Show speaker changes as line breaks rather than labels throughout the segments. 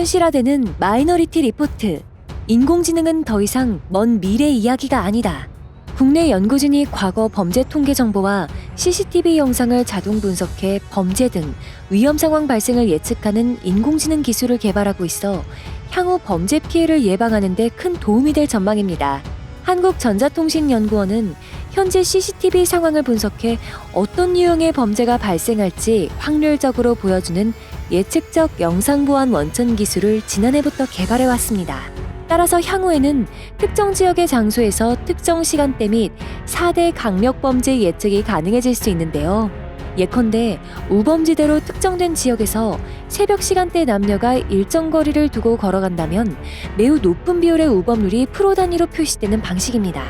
현실화되는 마이너리티 리포트. 인공지능은 더 이상 먼 미래 이야기가 아니다. 국내 연구진이 과거 범죄 통계 정보와 CCTV 영상을 자동 분석해 범죄 등 위험 상황 발생을 예측하는 인공지능 기술을 개발하고 있어 향후 범죄 피해를 예방하는 데 큰 도움이 될 전망입니다. 한국전자통신연구원은 현재 CCTV 상황을 분석해 어떤 유형의 범죄가 발생할지 확률적으로 보여주는 예측적 영상 보안 원천 기술을 지난해부터 개발해 왔습니다. 따라서 향후에는 특정 지역의 장소에서 특정 시간대 및 4대 강력 범죄 예측이 가능해질 수 있는데요. 예컨대 우범지대로 특정된 지역에서 새벽 시간대 남녀가 일정 거리를 두고 걸어간다면 매우 높은 비율의 우범률이 프로 단위로 표시되는 방식입니다.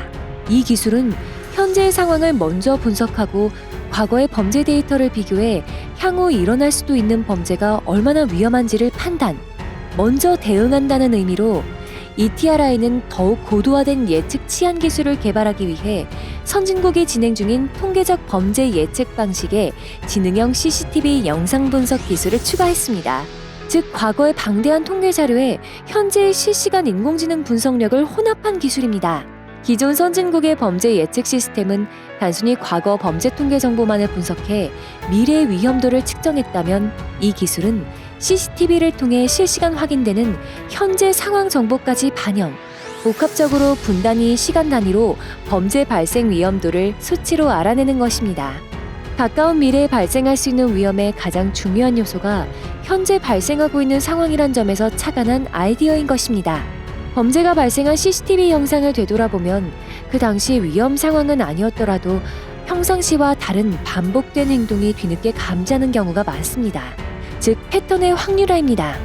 이 기술은 현재의 상황을 먼저 분석하고 과거의 범죄 데이터를 비교해 향후 일어날 수도 있는 범죄가 얼마나 위험한지를 판단, 먼저 대응한다는 의미로 ETRI는 더욱 고도화된 예측 치안 기술을 개발하기 위해 선진국이 진행 중인 통계적 범죄 예측 방식에 지능형 CCTV 영상 분석 기술을 추가했습니다. 즉, 과거의 방대한 통계 자료에 현재의 실시간 인공지능 분석력을 혼합한 기술입니다. 기존 선진국의 범죄 예측 시스템은 단순히 과거 범죄 통계 정보만을 분석해 미래의 위험도를 측정했다면 이 기술은 CCTV를 통해 실시간 확인되는 현재 상황 정보까지 반영, 복합적으로 분단위 시간 단위로 범죄 발생 위험도를 수치로 알아내는 것입니다. 가까운 미래에 발생할 수 있는 위험의 가장 중요한 요소가 현재 발생하고 있는 상황이란 점에서 착안한 아이디어인 것입니다. 범죄가 발생한 CCTV 영상을 되돌아보면 그 당시 위험 상황은 아니었더라도 평상시와 다른 반복된 행동이 뒤늦게 감지하는 경우가 많습니다. 즉 패턴의 확률화입니다.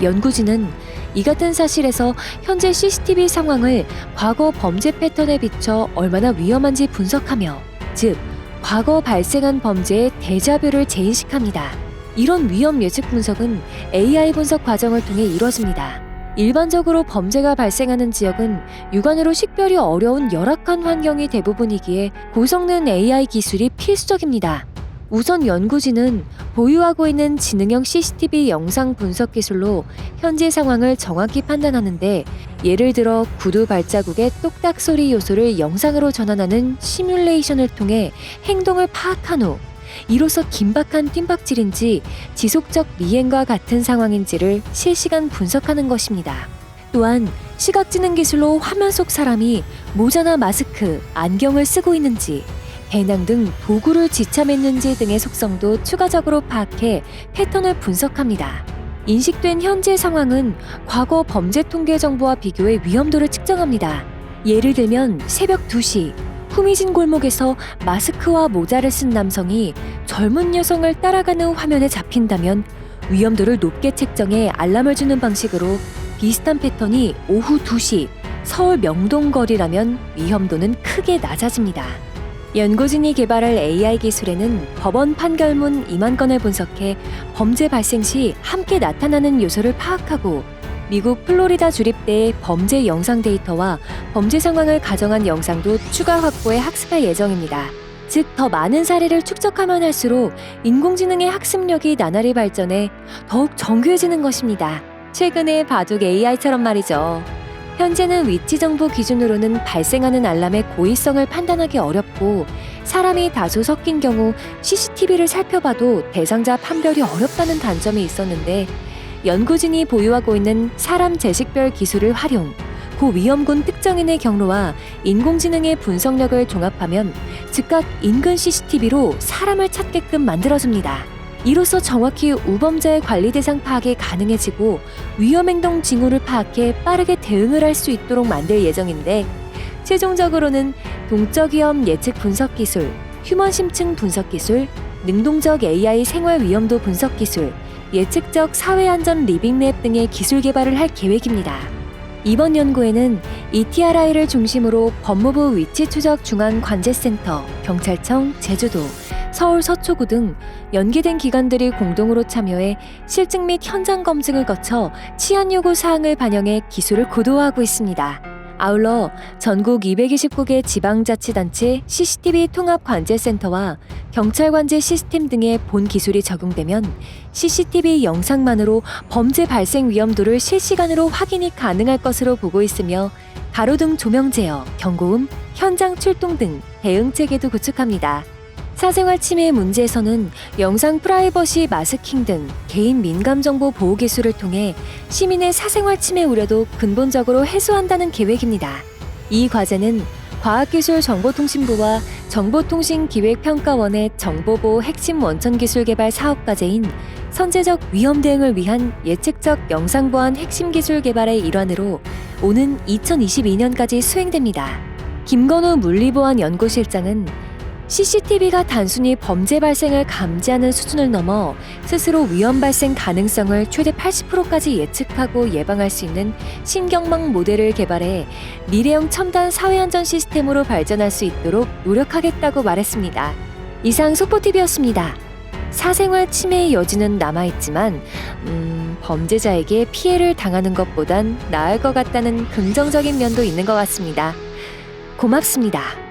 연구진은 이 같은 사실에서 현재 CCTV 상황을 과거 범죄 패턴에 비춰 얼마나 위험한지 분석하며 즉 과거 발생한 범죄의 대자뷰를 재인식합니다. 이런 위험 예측 분석은 AI 분석 과정을 통해 이루어집니다. 일반적으로 범죄가 발생하는 지역은 육안으로 식별이 어려운 열악한 환경이 대부분이기에 고성능 AI 기술이 필수적입니다. 우선 연구진은 보유하고 있는 지능형 CCTV 영상 분석 기술로 현재 상황을 정확히 판단하는데 예를 들어 구두 발자국의 똑딱 소리 요소를 영상으로 전환하는 시뮬레이션을 통해 행동을 파악한 후 이로써 긴박한 뜀박질인지 지속적 미행과 같은 상황인지를 실시간 분석하는 것입니다. 또한 시각지능 기술로 화면 속 사람이 모자나 마스크, 안경을 쓰고 있는지 배낭 등 도구를 지참했는지 등의 속성도 추가적으로 파악해 패턴을 분석합니다. 인식된 현재 상황은 과거 범죄 통계 정보와 비교해 위험도를 측정합니다. 예를 들면 새벽 2시 후미진 골목에서 마스크와 모자를 쓴 남성이 젊은 여성을 따라가는 화면에 잡힌다면 위험도를 높게 책정해 알람을 주는 방식으로 비슷한 패턴이 오후 2시 서울 명동 거리라면 위험도는 크게 낮아집니다. 연구진이 개발할 AI 기술에는 법원 판결문 2만 건을 분석해 범죄 발생 시 함께 나타나는 요소를 파악하고 미국 플로리다 주립대의 범죄 영상 데이터와 범죄 상황을 가정한 영상도 추가 확보해 학습할 예정입니다. 즉, 더 많은 사례를 축적하면 할수록 인공지능의 학습력이 나날이 발전해 더욱 정교해지는 것입니다. 최근의 바둑 AI처럼 말이죠. 현재는 위치 정보 기준으로는 발생하는 알람의 고의성을 판단하기 어렵고 사람이 다수 섞인 경우 CCTV를 살펴봐도 대상자 판별이 어렵다는 단점이 있었는데 연구진이 보유하고 있는 사람 재식별 기술을 활용, 고위험군 특정인의 경로와 인공지능의 분석력을 종합하면 즉각 인근 CCTV로 사람을 찾게끔 만들어줍니다. 이로써 정확히 우범자의 관리 대상 파악이 가능해지고 위험행동 징후를 파악해 빠르게 대응을 할 수 있도록 만들 예정인데 최종적으로는 동적 위험 예측 분석 기술, 휴먼 심층 분석 기술, 능동적 AI 생활 위험도 분석 기술, 예측적 사회 안전 리빙맵 등의 기술 개발을 할 계획입니다. 이번 연구에는 ETRI를 중심으로 법무부 위치 추적 중앙 관제센터, 경찰청, 제주도, 서울 서초구 등 연계된 기관들이 공동으로 참여해 실증 및 현장 검증을 거쳐 치안 요구 사항을 반영해 기술을 고도화하고 있습니다. 아울러 전국 229개 지방자치단체 CCTV 통합관제센터와 경찰관제 시스템 등의 본 기술이 적용되면 CCTV 영상만으로 범죄 발생 위험도를 실시간으로 확인이 가능할 것으로 보고 있으며 가로등 조명 제어, 경고음, 현장 출동 등 대응 체계도 구축합니다. 사생활 침해 문제에서는 영상 프라이버시 마스킹 등 개인 민감 정보 보호 기술을 통해 시민의 사생활 침해 우려도 근본적으로 해소한다는 계획입니다. 이 과제는 과학기술정보통신부와 정보통신기획평가원의 정보보호 핵심 원천 기술 개발 사업 과제인 선제적 위험 대응을 위한 예측적 영상 보안 핵심 기술 개발의 일환으로 오는 2022년까지 수행됩니다. 김건우 물리보안 연구실장은 CCTV가 단순히 범죄 발생을 감지하는 수준을 넘어 스스로 위험 발생 가능성을 최대 80%까지 예측하고 예방할 수 있는 신경망 모델을 개발해 미래형 첨단 사회안전 시스템으로 발전할 수 있도록 노력하겠다고 말했습니다. 이상 속보TV였습니다. 사생활 침해의 여지는 남아있지만, 음, 범죄자에게 피해를 당하는 것보단 나을 것 같다는 긍정적인 면도 있는 것 같습니다. 고맙습니다.